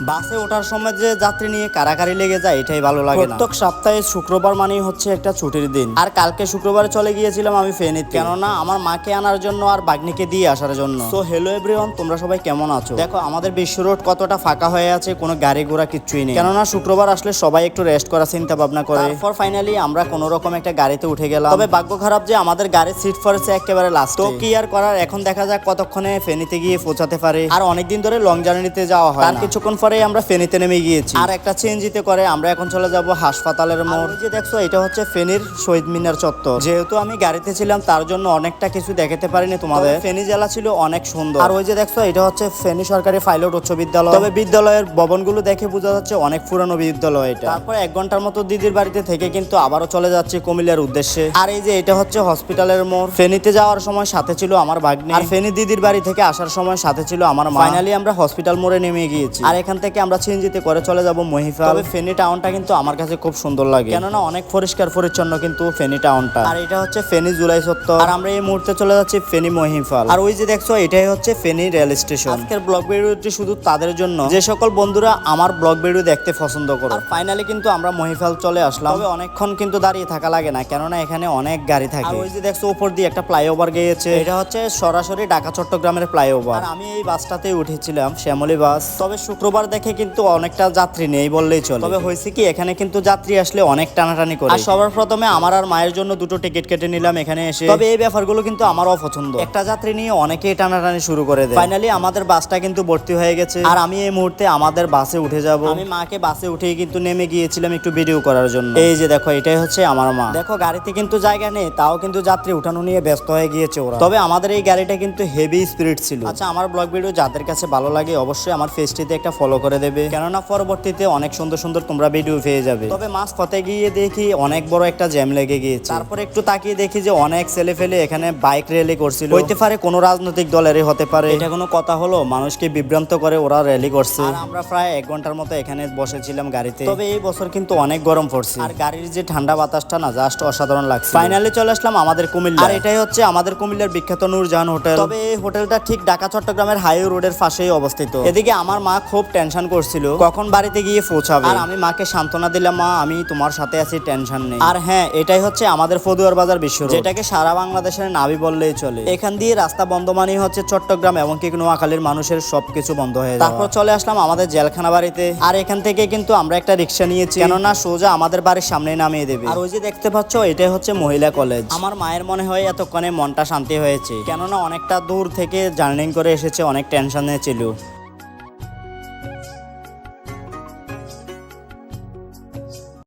বাসে ওঠার সময় যে যাত্রী নিয়ে কারাকারি লেগে যায় এটাই ভালো লাগে প্রত্যেক সপ্তাহে শুক্রবার মানেই হচ্ছে একটা ছুটির দিন। আর কালকে শুক্রবারে চলে গিয়েছিলাম আমি ফেনীতে। কেননা আমার মাকে আনার জন্য আর বাগনিকে দিয়ে আসার জন্য। তো হ্যালো এভরিওয়ান তোমরা সবাই কেমন আছো? দেখো আমাদের বিশ্ব রোড কতটা ফাঁকা হয়ে আছে কোনো গাড়ি ঘোড়া কিচ্ছুই নেই। কেননা শুক্রবার আসলে সবাই একটু রেস্ট করা চিন্তা ভাবনা করে। তারপর ফাইনালি আমরা কোনো রকম একটা গাড়িতে উঠে গেলাম। তবে ভাগ্য খারাপ যে আমাদের গাড়ির সিট পড়েছে একেবারে লাস্ট তো কি আর করার এখন দেখা যাক কতক্ষণে ফেনীতে গিয়ে পৌঁছাতে পারে। আর অনেকদিন ধরে লং জার্নিতে যাওয়া হয় তার কিছুক্ষণ পরে আমরা ফেনীতে নেমে গিয়েছি। আর একটা চেঞ্জ চেঞ্জিতে করে আমরা এখন চলে যাব হাসপাতালের মোড়। যে দেখছ এটা হচ্ছে ফেনীর শহীদ মিনার চত্বর। যেহেতু আমি গাড়িতে ছিলাম তার জন্য অনেকটা কিছু দেখাতে পারিনি তোমাদের। ফেনী জেলা ছিল অনেক সুন্দর। আর ওই যে দেখছ এটা হচ্ছে ফেনী সরকারি পাইলট উচ্চ বিদ্যালয়। তবে বিদ্যালয়ের ভবনগুলো দেখে বোঝা যাচ্ছে অনেক পুরানো বিদ্যালয় এটা। তারপর এক ঘণ্টার মতো দিদির বাড়িতে থেকে কিন্তু আবারও চলে যাচ্ছে কুমিল্লার উদ্দেশ্যে। আর এই যে এটা হচ্ছে হসপিটালের মোড়। ফেনীতে যাওয়ার সময় সাথে ছিল আমার ভাগ্নি। আর ফেনী দিদির বাড়ি থেকে আসার সময় সাথে ছিল আমার ফাইনালি আমরা হসপিটাল মোড়ে নেমে গিয়েছি। আর এখান থেকে আমরা চিনজিতে করে চলে যাব মহিফা তবে ফেনী টাউনটা কিন্তু আমার কাছে খুব সুন্দর লাগে। কেননা অনেক পরিষ্কার পরিচ্ছন্ন কিন্তু ফেনী টাউনটা। আর এটা হচ্ছে ফেনী জুলাই চত্বর আর আমরা এই মুহূর্তে চলে যাচ্ছি ফেনী মহিফাল। আর ওই যে দেখছ এটাই হচ্ছে ফেনী রেল স্টেশন। আজকের ব্লগ ভিডিওটি শুধু তাদের জন্য। যে সকল বন্ধুরা আমার ব্লগ ভিডিও দেখতে পছন্দ করো। আর ফাইনালি কিন্তু আমরা মহিফাল চলে আসলাম। তবে অনেকক্ষণ কিন্তু দাঁড়িয়ে থাকা লাগে না কেননা এখানে অনেক গাড়ি থাকে। আর ওই যে দেখছ উপর দিয়ে একটা ফ্লাইওভার গিয়েছে। এটা হচ্ছে সরাসরি ঢাকা চট্টগ্রামের ফ্লাইওভার। আর আমি এই বাসটাতে উঠেছিলাম শ্যামলী বাস। তবে শুক্রবার দেখে কিন্তু অনেকটা যাত্রী নেই বললেই চলে। তবে হয়েছে কি এখানে কিন্তু যাত্রী আসলে অনেক টানাটানি করে। আর সবার প্রথমে আমার আর মায়ের জন্য দুটো টিকিট কেটে নিলাম এখানে এসে। তবে এই ব্যাপারগুলো কিন্তু আমার অপছন্দ। একটা যাত্রী নিয়ে অনেকেই টানাটানি শুরু করে দেয়। ফাইনালি আমাদের বাসটা কিন্তু ভর্তি হয়ে গেছে। আর আমি এই মুহূর্তে আমাদের বাসে উঠে যাব। আমি মাকে বাসে উঠেই কিন্তু নেমে গিয়েছিলাম একটু ভিডিও করার জন্য। এই যে দেখো এটাই হচ্ছে আমার মা। দেখো গাড়িতে কিন্তু জায়গা নেই তাও কিন্তু যাত্রী উঠানো নিয়ে ব্যস্ত হয়ে গিয়েছে ওরা। তবে আমাদের এই গাড়িটা কিন্তু হেভি স্পিরিট ছিল। আচ্ছা আমার ব্লগ ভিডিও যাদের কাছে ভালো লাগে অবশ্যই আমার ফেসটিতে একটা ফলো করে দেবে। কেননা পরবর্তীতে অনেক সুন্দর সুন্দর তোমরা ভিডিও পেয়ে যাবে। তবে মাছ পথে গিয়ে দেখি অনেক বড় একটা জ্যাম লেগে গিয়েছে। তারপরে একটু তাকিয়ে দেখি যে অনেক ছেলে ফেলে এখানে বাইক র্যালি করছিল। হইতে পারে কোনো রাজনৈতিক দলেরই হতে পারে। এটা কোনো কথা হলো? মানুষকে বিভ্রান্ত করে ওরা র্যালি করছে। আর আমরা প্রায় এক ঘণ্টার মতো এখানে বসেছিলাম গাড়িতে। তবে এই বছর কিন্তু অনেক গরম পড়ছে। আর গাড়ির যে ঠান্ডা বাতাসটা না জাস্ট অসাধারণ লাগছে। ফাইনালি চলে আসলাম আমাদের কুমিল্লা। আর এটাই হচ্ছে আমাদের কুমিল্লার বিখ্যাত নূরজাহান হোটেল। তবে এই হোটেলটা ঠিক ঢাকা চট্টগ্রামের হাইওয়ে রোডের পাশেই অবস্থিত। এদিকে আমার মা খুব টেনশন করছিল। কখন বাড়িতে গিয়ে পৌঁছাবে? আর আমি মাকে সান্ত্বনা দিলাম মা আমি তোমার সাথে আছি টেনশন নেই। আর হ্যাঁ এটাই হচ্ছে আমাদের ফদুয়ার বাজার বিশ্ব যেটাকে সারা বাংলাদেশের নাবি বললেই চলে। এখান দিয়ে রাস্তা বন্ধ মানেই হচ্ছে চট্টগ্রাম এবং কি নোয়াখালীর মানুষের সবকিছু বন্ধ হয়ে তারপর চলে আসলাম আমাদের জেলখানা বাড়িতে। আর এখান থেকে কিন্তু আমরা একটা রিক্সা নিয়েছি। কেননা সোজা আমাদের বাড়ির সামনে নামিয়ে দেবে। আর ওই যে দেখতে পাচ্ছ এটাই হচ্ছে মহিলা কলেজ। আমার মায়ের মনে হয় এতক্ষণে মনটা শান্তি হয়েছে। কেননা অনেকটা দূর থেকে জার্নিং করে এসেছে অনেক টেনশনে ছিল।